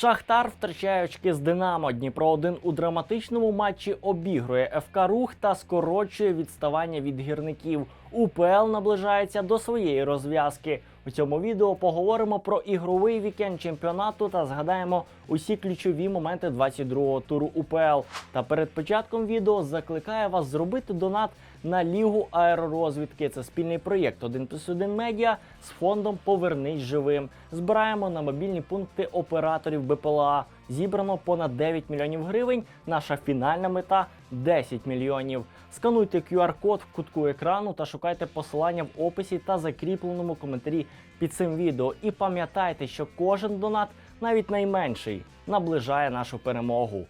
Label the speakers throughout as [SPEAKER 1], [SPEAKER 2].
[SPEAKER 1] Шахтар втрачає очки з Динамо. Дніпро 1 у драматичному матчі обігрує ФК Рух та скорочує відставання від гірників. УПЛ наближається до своєї розв'язки. У цьому відео поговоримо про ігровий вікенд чемпіонату та згадаємо усі ключові моменти 22-го туру УПЛ. Та перед початком відео закликає вас зробити донат на Лігу аеророзвідки. Це спільний проєкт 1 плюс 1 медіа з фондом Повернись живим. Збираємо на мобільні пункти операторів БПЛА. Зібрано понад 9 мільйонів гривень. Наша фінальна мета 10 мільйонів. Скануйте QR-код в кутку екрану та шукайте посилання в описі та закріпленому коментарі під цим відео. І пам'ятайте, що кожен донат, навіть найменший, наближає нашу перемогу.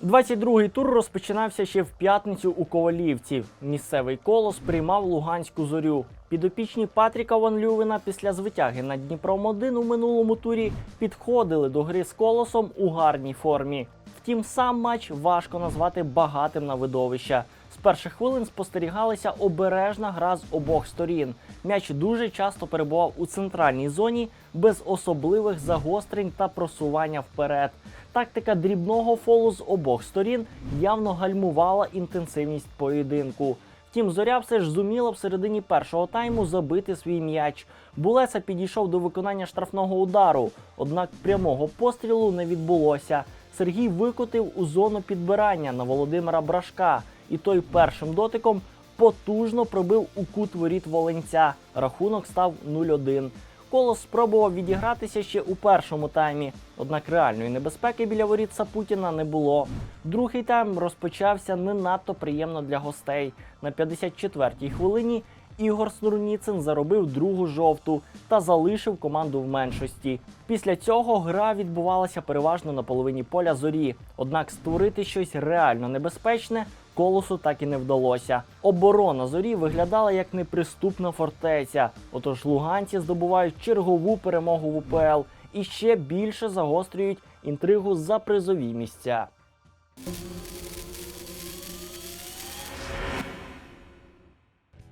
[SPEAKER 1] Двадцять другий тур розпочинався ще в п'ятницю у Ковалівці. Місцевий колос приймав Луганську зорю. Підопічні Патріка Ван Лювена після звитяги над Дніпром 1 у минулому турі підходили до гри з колосом у гарній формі. Втім, сам матч важко назвати багатим на видовища. З перших хвилин спостерігалася обережна гра з обох сторін. М'яч дуже часто перебував у центральній зоні без особливих загострень та просування вперед. Тактика дрібного фолу з обох сторін явно гальмувала інтенсивність поєдинку. Втім, зоря все ж зуміла в середині першого тайму забити свій м'яч. Булеса підійшов до виконання штрафного удару, однак прямого пострілу не відбулося. Сергій викотив у зону підбирання на Володимира Брашка, і той першим дотиком потужно пробив у кут воріт Волинця. Рахунок став 0-1. Колос спробував відігратися ще у першому таймі, однак реальної небезпеки біля воріт Сапутіна не було. Другий тайм розпочався не надто приємно для гостей. На 54-й хвилині Ігор Снурніцин заробив другу жовту та залишив команду в меншості. Після цього гра відбувалася переважно на половині поля зорі. Однак створити щось реально небезпечне колосу так і не вдалося. Оборона зорі виглядала як неприступна фортеця. Отож луганці здобувають чергову перемогу в УПЛ і ще більше загострюють інтригу за призові місця.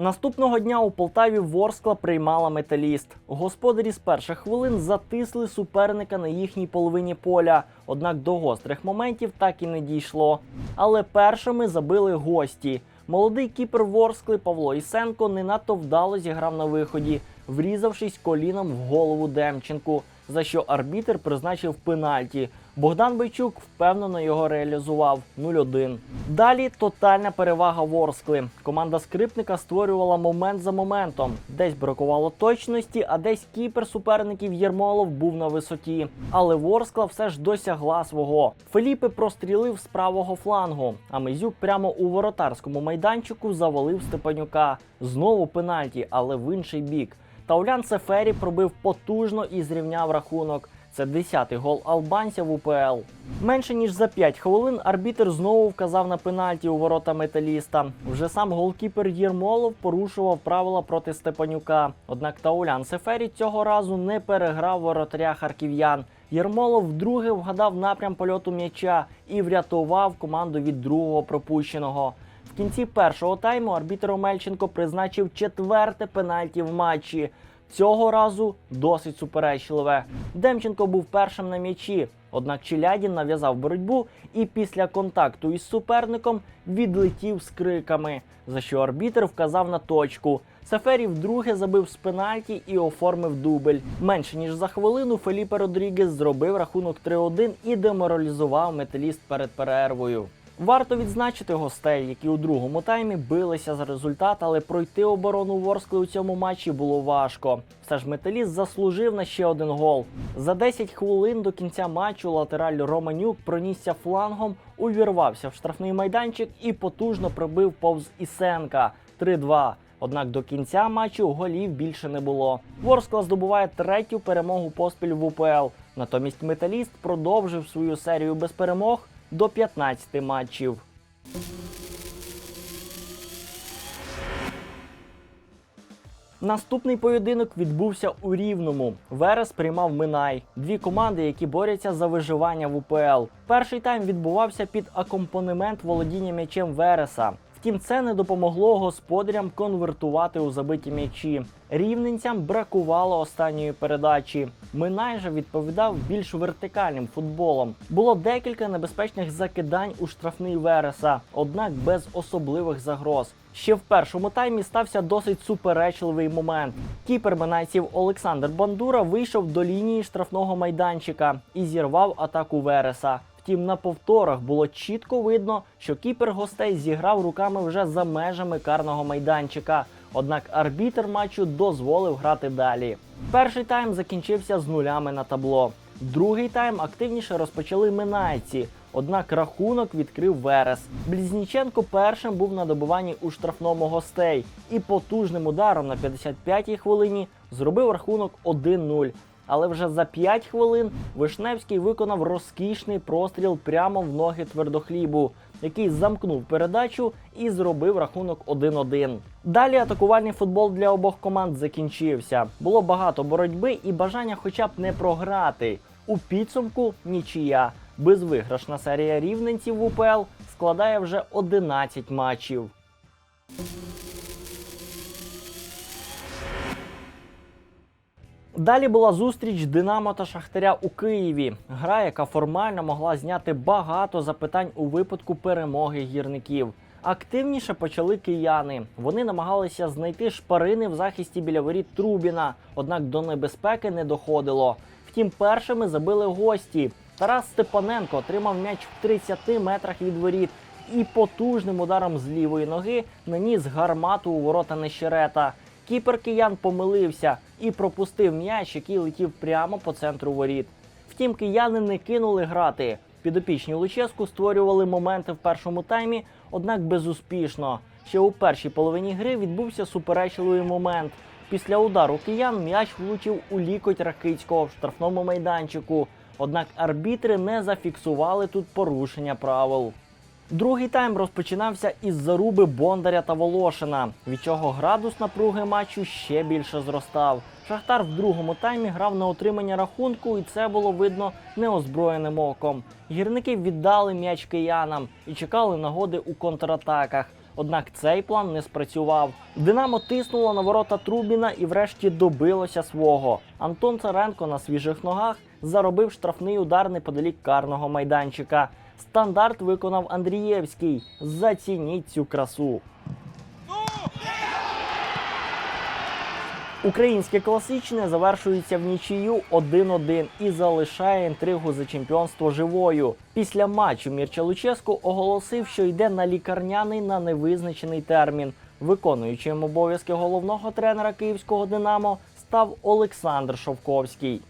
[SPEAKER 1] Наступного дня у Полтаві Ворскла приймала металіст. Господарі з перших хвилин затисли суперника на їхній половині поля. Однак до гострих моментів так і не дійшло. Але першими забили гості. Молодий кіпер Ворскли Павло Ісенко не надто вдало зіграв на виході, врізавшись коліном в голову Демченку, за що арбітер призначив пенальті. Богдан Бойчук впевнено його реалізував 0-1. Далі тотальна перевага Ворскли. Команда скрипника створювала момент за моментом. Десь бракувало точності, а десь кіпер суперників Єрмолов був на висоті. Але Ворскла все ж досягла свого. Феліпе прострілив з правого флангу, а Мезюк прямо у воротарському майданчику завалив Степанюка. Знову пенальті, але в інший бік. Таулян Сефері пробив потужно і зрівняв рахунок. Це 10-й гол албанця в УПЛ. Менше ніж за 5 хвилин арбітер знову вказав на пенальті у ворота металіста. Вже сам голкіпер Єрмолов порушував правила проти Степанюка. Однак Таулян Сефері цього разу не переграв воротаря харків'ян. Єрмолов вдруге вгадав напрям польоту м'яча і врятував команду від другого пропущеного. В кінці першого тайму арбітер Омельченко призначив четверте пенальті в матчі. Цього разу досить суперечливе. Демченко був першим на м'ячі, однак Челядін нав'язав боротьбу і після контакту із суперником відлетів з криками, за що арбітер вказав на точку. Сафері вдруге забив з пенальті і оформив дубль. Менше ніж за хвилину Феліпе Родрігес зробив рахунок 3-1 і деморалізував металіст перед перервою. Варто відзначити гостей, які у другому таймі билися за результат, але пройти оборону Ворскли у цьому матчі було важко. Все ж металіст заслужив на ще один гол. За 10 хвилин до кінця матчу латераль Романюк пронісся флангом, увірвався в штрафний майданчик і потужно пробив повз Ісенка 3-2. Однак до кінця матчу голів більше не було. Ворскла здобуває третю перемогу поспіль в УПЛ. Натомість металіст продовжив свою серію без перемог до 15 матчів. Наступний поєдинок відбувся у Рівному. Верес приймав Минай. Дві команди, які борються за виживання в УПЛ. Перший тайм відбувався під акомпанемент володіння м'ячем Вереса. Втім, це не допомогло господарям конвертувати у забиті м'ячі. Рівненцям бракувало останньої передачі. Минай же відповідав більш вертикальним футболом. Було декілька небезпечних закидань у штрафний Вереса, однак без особливих загроз. Ще в першому таймі стався досить суперечливий момент. Кіпер минайців Олександр Бандура вийшов до лінії штрафного майданчика і зірвав атаку Вереса. Втім, на повторах було чітко видно, що кіпер гостей зіграв руками вже за межами карного майданчика. Однак арбітр матчу дозволив грати далі. Перший тайм закінчився з нулями на табло. Другий тайм активніше розпочали минайці. Однак рахунок відкрив Верес. Блізніченко першим був на добиванні у штрафному гостей і потужним ударом на 55-й хвилині зробив рахунок 1-0. Але вже за 5 хвилин Вишневський виконав розкішний простріл прямо в ноги твердохлібу, який замкнув передачу і зробив рахунок 1-1. Далі атакувальний футбол для обох команд закінчився. Було багато боротьби і бажання хоча б не програти. У підсумку нічия. Безвиграшна серія рівненців в УПЛ складає вже 11 матчів. Далі була зустріч Динамо та Шахтаря у Києві. Гра, яка формально могла зняти багато запитань у випадку перемоги гірників. Активніше почали кияни. Вони намагалися знайти шпарини в захисті біля воріт Трубіна, однак до небезпеки не доходило. Втім, першими забили гості. Тарас Степаненко отримав м'яч в 30 метрах від воріт і потужним ударом з лівої ноги наніс гармату у ворота Нещерета. Кіпер киян помилився і пропустив м'яч, який летів прямо по центру воріт. Втім, кияни не кинули грати. Підопічні Луческу створювали моменти в першому таймі, однак безуспішно. Ще у першій половині гри відбувся суперечливий момент. Після удару киян м'яч влучив у лікоть Ракицького в штрафному майданчику. Однак арбітри не зафіксували тут порушення правил. Другий тайм розпочинався із заруби Бондаря та Волошина, від чого градус напруги матчу ще більше зростав. Шахтар в другому таймі грав на отримання рахунку, і це було видно неозброєним оком. Гірники віддали м'яч киянам і чекали нагоди у контратаках. Однак цей план не спрацював. Динамо тиснуло на ворота Трубіна і врешті добилося свого. Антон Царенко на свіжих ногах заробив штрафний удар неподалік карного майданчика. Стандарт виконав Андрієвський. Зацініть цю красу. Українське класичне завершується в нічию 1-1 і залишає інтригу за чемпіонство живою. Після матчу Мірча Луческу оголосив, що йде на лікарняний на невизначений термін. Виконуючим обов'язки головного тренера київського Динамо став Олександр Шовковський.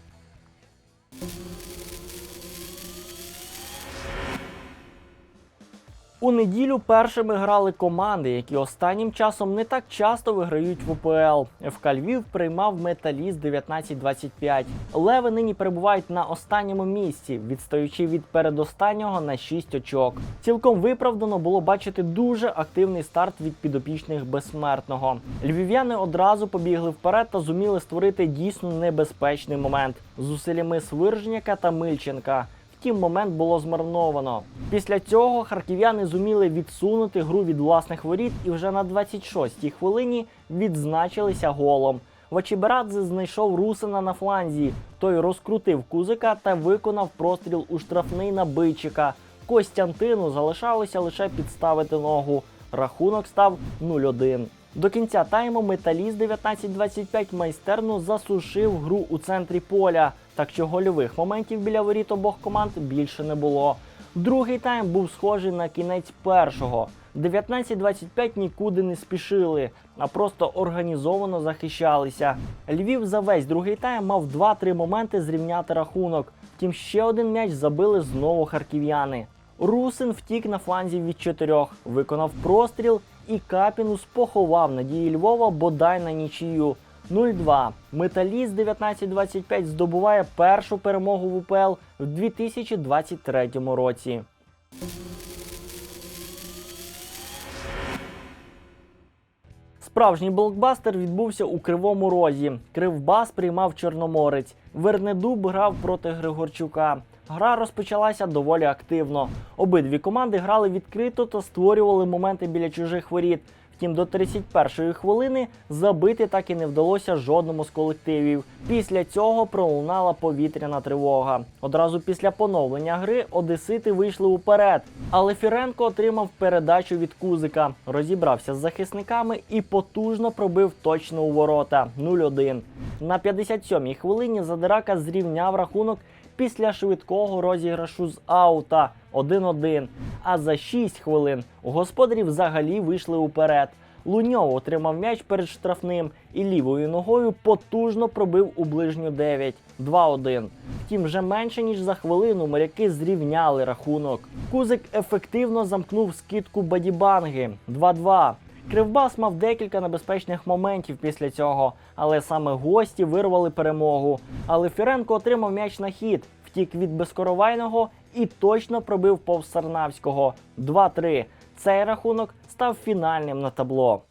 [SPEAKER 1] У неділю першими грали команди, які останнім часом не так часто виграють в УПЛ. ФК Львів приймав металіст 19-25. Леви нині перебувають на останньому місці, відстаючи від передостаннього на 6 очок. Цілком виправдано було бачити дуже активний старт від підопічних безсмертного. Львів'яни одразу побігли вперед та зуміли створити дійсно небезпечний момент з зусиллями Свиржняка та Мильченка. Втім, момент було змарновано. Після цього харків'яни зуміли відсунути гру від власних воріт і вже на 26-й хвилині відзначилися голом. Вачіберадзе знайшов Русина на фланзі. Той розкрутив кузика та виконав простріл у штрафний на Бичика. Костянтину залишалося лише підставити ногу. Рахунок став 0-1. До кінця тайму металіст 19-25 майстерно засушив гру у центрі поля, так що гольових моментів біля воріт обох команд більше не було. Другий тайм був схожий на кінець першого. 19-25 нікуди не спішили, а просто організовано захищалися. Львів за весь другий тайм мав 2-3 моменти зрівняти рахунок. Втім, ще один м'яч забили знову харків'яни. Русин втік на фланзі від чотирьох, виконав простріл і Капінус поховав надії Львова бодай на нічию. 0-2. Металіст 19-25 здобуває першу перемогу в УПЛ в 2023 році. Справжній блокбастер відбувся у Кривому Розі. Кривбас приймав Чорноморець. Вернедуб грав проти Григорчука. Гра розпочалася доволі активно. Обидві команди грали відкрито та створювали моменти біля чужих воріт. Втім, до 31-ї хвилини забити так і не вдалося жодному з колективів. Після цього пролунала повітряна тривога. Одразу після поновлення гри одесити вийшли уперед. Але Фіренко отримав передачу від Кузика, розібрався з захисниками і потужно пробив точно у ворота 0-1. На 57-й хвилині Задирака зрівняв рахунок після швидкого розіграшу з аута 1-1. А за 6 хвилин у господарів взагалі вийшли уперед. Луньов отримав м'яч перед штрафним і лівою ногою потужно пробив у ближню 9 2-1. Втім, вже менше ніж за хвилину моряки зрівняли рахунок. Кузик ефективно замкнув скидку Бадібанги 2-2. Кривбас мав декілька небезпечних моментів після цього, але саме гості вирвали перемогу. Але Фіренко отримав м'яч на хід, втік від безкоровайного і точно пробив повз Сарнавського 2-3. Цей рахунок став фінальним на табло.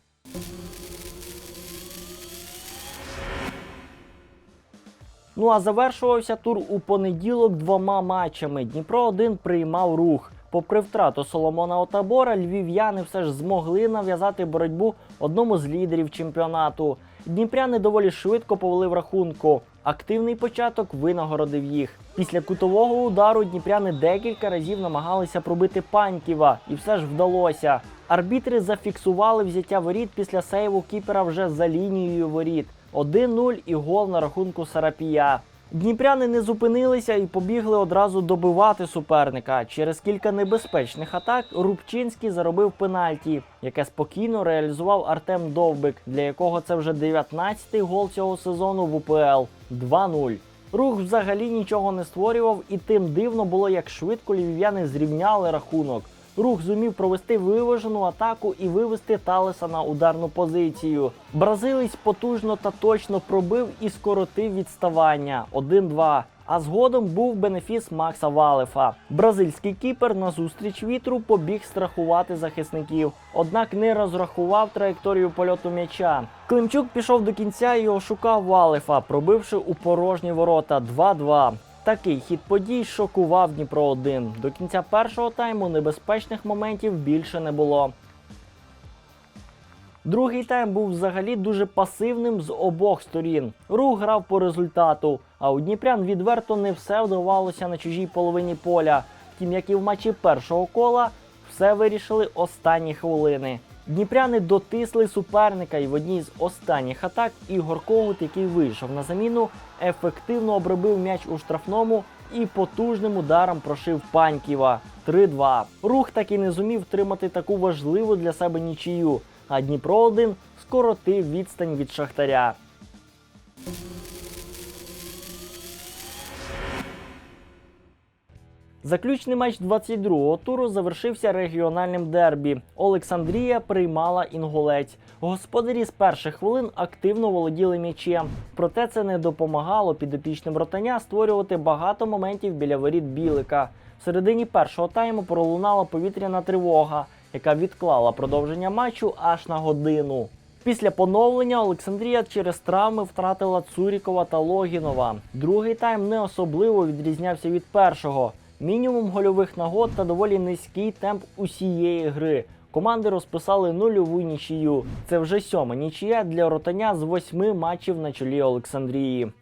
[SPEAKER 1] Ну а завершувався тур у понеділок двома матчами. Дніпро 1 приймав рух. Попри втрату Соломона Отабора, львів'яни все ж змогли нав'язати боротьбу одному з лідерів чемпіонату. Дніпряни доволі швидко повели в рахунку. Активний початок винагородив їх. Після кутового удару дніпряни декілька разів намагалися пробити Паньківа, і все ж вдалося. Арбітри зафіксували взяття воріт після сейву кіпера вже за лінією воріт. 1-0 і гол на рахунку Сарапія. Дніпряни не зупинилися і побігли одразу добивати суперника. Через кілька небезпечних атак Рубчинський заробив пенальті, яке спокійно реалізував Артем Довбик, для якого це вже 19-й гол цього сезону в УПЛ 2-0. Рух взагалі нічого не створював, і тим дивно було, як швидко львів'яни зрівняли рахунок. Рух зумів провести виважену атаку і вивести Талеса на ударну позицію. Бразилець потужно та точно пробив і скоротив відставання 1-2. А згодом був бенефіс Макса Валефа. Бразильський кіпер на зустріч вітру побіг страхувати захисників, однак не розрахував траєкторію польоту м'яча. Климчук пішов до кінця і ошукав Валефа, пробивши у порожні ворота 2-2. Такий хід подій шокував Дніпро 1 До кінця першого тайму небезпечних моментів більше не було. Другий тайм був взагалі дуже пасивним з обох сторін. Рух грав по результату, а у Дніпрян відверто не все вдавалося на чужій половині поля. Втім, як і в матчі першого кола, все вирішили останні хвилини. Дніпряни дотисли суперника і в одній з останніх атак Ігор Когут, який вийшов на заміну, ефективно обробив м'яч у штрафному і потужним ударом прошив Паньківа 3-2. Рух так і не зумів втримати таку важливу для себе нічию, а Дніпро 1 скоротив відстань від Шахтаря. Заключний матч 22-го туру завершився регіональним дербі. Олександрія приймала інгулець. Господарі з перших хвилин активно володіли м'ячем. Проте це не допомагало підопічним ротаня створювати багато моментів біля воріт Білика. В середині першого тайму пролунала повітряна тривога, яка відклала продовження матчу аж на годину. Після поновлення Олександрія через травми втратила Цурікова та Логінова. Другий тайм не особливо відрізнявся від першого. Мінімум гольових нагод та доволі низький темп усієї гри. Команди розписали нульову нічию. Це вже сьома нічия для ротаня з восьми матчів на чолі Олександрії.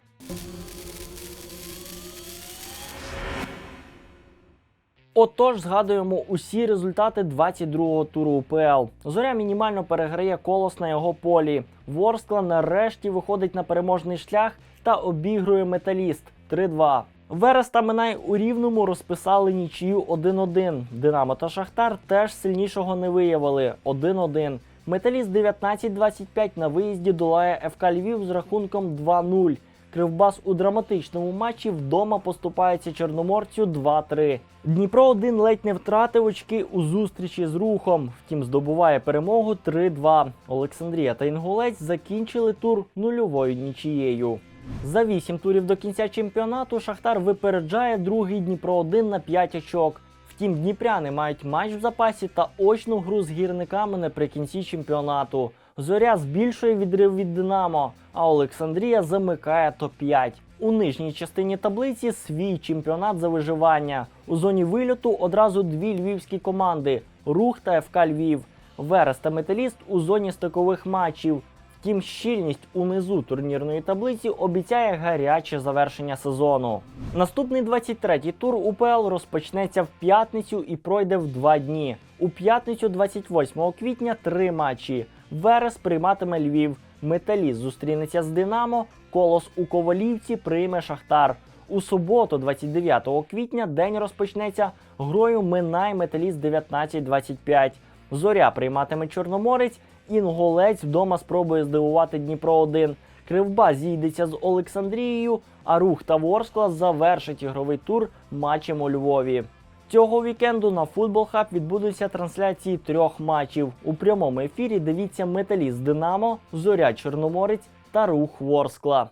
[SPEAKER 1] Отож, згадуємо усі результати 22-го туру УПЛ. Зоря мінімально переграє колос на його полі. Ворскла нарешті виходить на переможний шлях та обігрує металіст 3-2. Верес та Минай у рівному розписали нічию 1-1. Динамо та Шахтар теж сильнішого не виявили 1-1. Металіст 19-25 на виїзді долає ФК Львів з рахунком 2-0. Кривбас у драматичному матчі вдома поступається Чорноморцю 2-3. Дніпро 1 ледь не втратив очки у зустрічі з рухом. Втім, здобуває перемогу 3-2. Олександрія та Інгулець закінчили тур нульовою нічією. За 8 турів до кінця чемпіонату Шахтар випереджає другий Дніпро 1 на 5 очок. Втім, дніпряни мають матч в запасі та очну гру з гірниками наприкінці чемпіонату. Зоря збільшує відрив від Динамо, а Олександрія замикає топ-5. У нижній частині таблиці свій чемпіонат за виживання. У зоні вильоту одразу дві львівські команди Рух та ФК Львів. Верес та Металіст у зоні стикових матчів. Втім, щільність унизу турнірної таблиці обіцяє гаряче завершення сезону. Наступний 23-й тур УПЛ розпочнеться в п'ятницю і пройде в два дні. У п'ятницю, 28 квітня, три матчі. Верес прийматиме Львів. Металіст зустрінеться з Динамо. Колос у Ковалівці прийме Шахтар. У суботу, 29 квітня, день розпочнеться грою Минай Металіст 19-25. Зоря прийматиме Чорноморець. Інголець вдома спробує здивувати Дніпро 1. Кривба зійдеться з Олександрією, а рух та Ворскла завершить ігровий тур матчем у Львові. Цього вікенду на Футбол Хаб відбудуться трансляції трьох матчів. У прямому ефірі дивіться Металіст Динамо, Зоря Чорноморець та Рух Ворскла.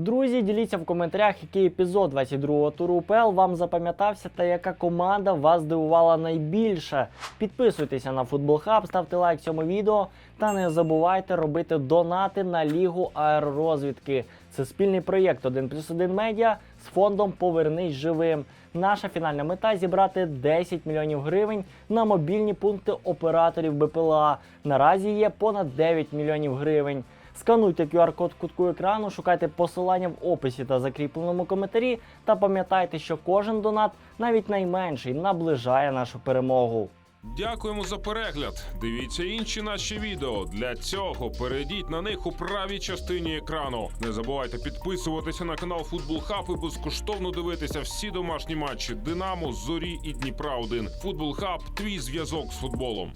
[SPEAKER 1] Друзі, діліться в коментарях, який епізод 22-го туру УПЛ вам запам'ятався та яка команда вас здивувала найбільше. Підписуйтеся на Футбол Хаб, ставте лайк цьому відео та не забувайте робити донати на Лігу аеророзвідки. Це спільний проєкт 1 плюс 1 медіа з фондом Повернись живим. Наша фінальна мета зібрати 10 мільйонів гривень на мобільні пункти операторів БПЛА. Наразі є понад 9 мільйонів гривень. Скануйте QR-код кутку екрану, шукайте посилання в описі та закріпленому коментарі. Та пам'ятайте, що кожен донат, навіть найменший, наближає нашу перемогу.
[SPEAKER 2] Дякуємо за перегляд. Дивіться інші наші відео. Для цього перейдіть на них у правій частині екрану. Не забувайте підписуватися на канал Футбол Хаб і безкоштовно дивитися всі домашні матчі Динамо, Зорі і Дніпра 1 Футбол Хаб твій зв'язок з футболом.